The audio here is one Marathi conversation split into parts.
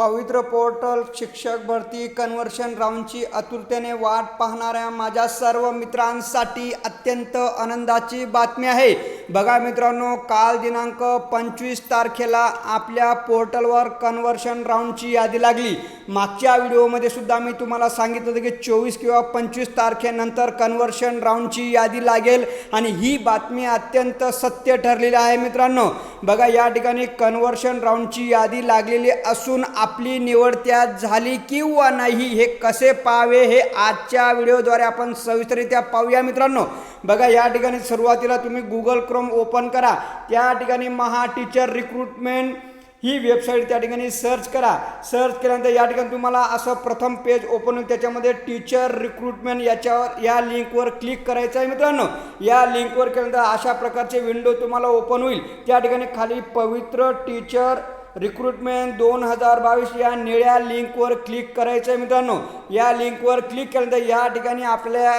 पवित्र पोर्टल शिक्षक भरती कन्व्हर्शन राऊंडची आतुरतेने वाट पाहणाऱ्या माझ्या सर्व मित्रांसाठी अत्यंत आनंदाची बातमी आहे. बघा मित्रांनो काल दिनांक पंचवीस तारखेला आपल्या पोर्टलवर कन्व्हर्शन राऊंडची यादी लागली. मागच्या व्हिडिओमध्ये सुद्धा मी तुम्हाला सांगितलं होतं की चोवीस किंवा पंचवीस तारखेनंतर कन्व्हर्शन राऊंडची यादी लागेल आणि ही बातमी अत्यंत सत्य ठरलेली आहे मित्रांनो. बघा या ठिकाणी कन्व्हर्शन राऊंडची यादी लागलेली असून आपली निवड त्यात झाली किंवा नाही हे कसे पाहावे हे आजच्या व्हिडिओद्वारे आपण सविस्तरित्या पाहूया मित्रांनो. बघा या ठिकाणी सुरुवातीला तुम्ही गुगल क्रोम ओपन करा. त्या ठिकाणी महा टीचर रिक्रुटमेंट ही वेबसाईट त्या ठिकाणी सर्च करा. सर्च केल्यानंतर या ठिकाणी तुम्हाला असं प्रथम पेज ओपन होईल. त्याच्यामध्ये टीचर रिक्रुटमेंट याच्यावर या लिंकवर क्लिक करायचं आहे मित्रांनो. या लिंकवर केल्यानंतर अशा प्रकारचे विंडो तुम्हाला ओपन होईल. त्या ठिकाणी खाली पवित्र टीचर रिक्रुटमेंट दोन हजार बावीस या निळ्या लिंकवर क्लिक करायचं आहे मित्रांनो. या लिंकवर क्लिक केल्यानंतर या ठिकाणी आपल्या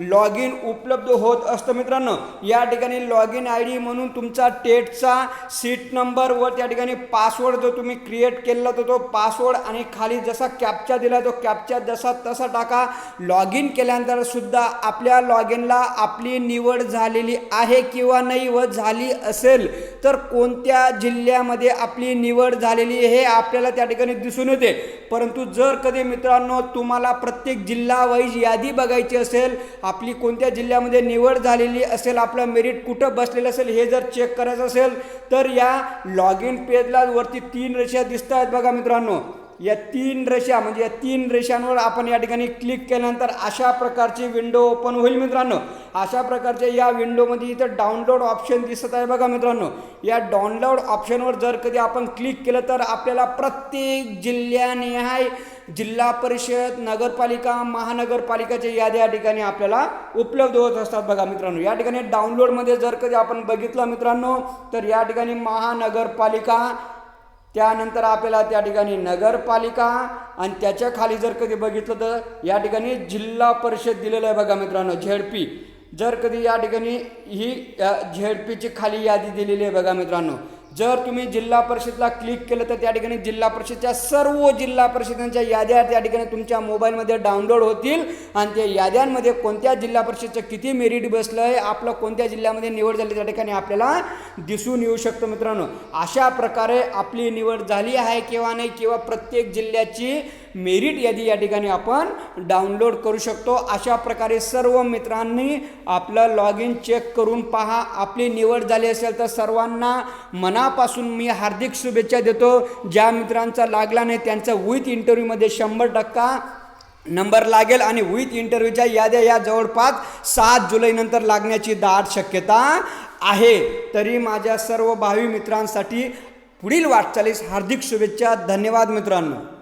लॉग इन उपलब्ध होत असतं मित्रांनो. या ठिकाणी लॉग इन आय डी म्हणून तुमचा टेटचा सीट नंबर व त्या ठिकाणी पासवर्ड जो तुम्ही क्रिएट केलेला तो तो पासवर्ड आणि खाली जसा कॅप्चा दिला तो कॅप्चा जसा तसा टाका. लॉग इन केल्यानंतर सुद्धा आपल्या लॉग इनला आपली निवड झालेली आहे किंवा नाही व झाली असेल तर कोणत्या जिल्ह्यामध्ये आपली निवड झालेली हे आपल्याला त्या ठिकाणी दिसून येते. परंतु जर कधी मित्रांनो तुम्हाला प्रत्येक जिल्हा वाईज यादी बघायची असेल आपली कोणत्या जिल्ह्यामध्ये निवड झालेली असेल आपलं मेरिट कुठं बसलेलं असेल हे जर चेक करायचं असेल तर या लॉग इन पेजला वरती तीन रेषा दिसत आहेत बघा मित्रांनो. या तीन रेषा म्हणजे या तीन रेषांवर आपण या ठिकाणी क्लिक केल्यानंतर अशा प्रकारची विंडो ओपन होईल मित्रांनो. अशा प्रकारच्या या विंडोमध्ये इथं डाउनलोड ऑप्शन दिसत आहे बघा मित्रांनो. या डाउनलोड ऑप्शनवर जर कधी आपण क्लिक केलं तर आपल्याला प्रत्येक जिल्ह्यानिहाय जिल्हा परिषद नगरपालिका महानगरपालिकाच्या याद्या या ठिकाणी आपल्याला उपलब्ध होत असतात बघा मित्रांनो. या ठिकाणी डाउनलोडमध्ये जर कधी आपण बघितलं मित्रांनो तर या ठिकाणी महानगरपालिका त्यानंतर आपल्याला त्या ठिकाणी नगरपालिका आणि त्याच्याखाली जर कधी बघितलं तर या ठिकाणी जिल्हा परिषद दिलेलं आहे बघा मित्रांनो झेडपी. जर कधी या ठिकाणी ही झेडपीची खाली यादी दिलेली आहे बघा मित्रांनो जर तुम्ही जिल्हा परिषदला क्लिक केलं तर त्या ठिकाणी जिल्हा परिषदच्या सर्व जिल्हा परिषदांच्या याद्या त्या ठिकाणी तुमच्या मोबाईलमध्ये डाउनलोड होतील. आणि त्या याद्यांमध्ये कोणत्या जिल्हा परिषदचं किती मेरिट बसलं आहे आपलं कोणत्या जिल्ह्यामध्ये निवड झाली त्या ठिकाणी आपल्याला दिसून येऊ शकतं मित्रांनो. अशा प्रकारे आपली निवड झाली आहे किंवा नाही किंवा प्रत्येक जिल्ह्याची मेरिट यादी या ठिकाणी आपण डाउनलोड करू शकतो. अशा प्रकारे सर्व मित्रांनी आपलं लॉग इन चेक करून पहा. आपली निवड झाली असेल तर सर्वांना मनापासून मी हार्दिक शुभेच्छा देतो. ज्या मित्रांचा लागला नाही त्यांचा विथ इंटरव्ह्यूमध्ये शंभर टक्का नंबर लागेल आणि विथ इंटरव्ह्यूच्या याद्या या जवळपास सात जुलैनंतर लागण्याची दाट शक्यता आहे. तरी माझ्या सर्व भावी मित्रांसाठी पुढील वाटचालीस हार्दिक शुभेच्छा. धन्यवाद मित्रांनो.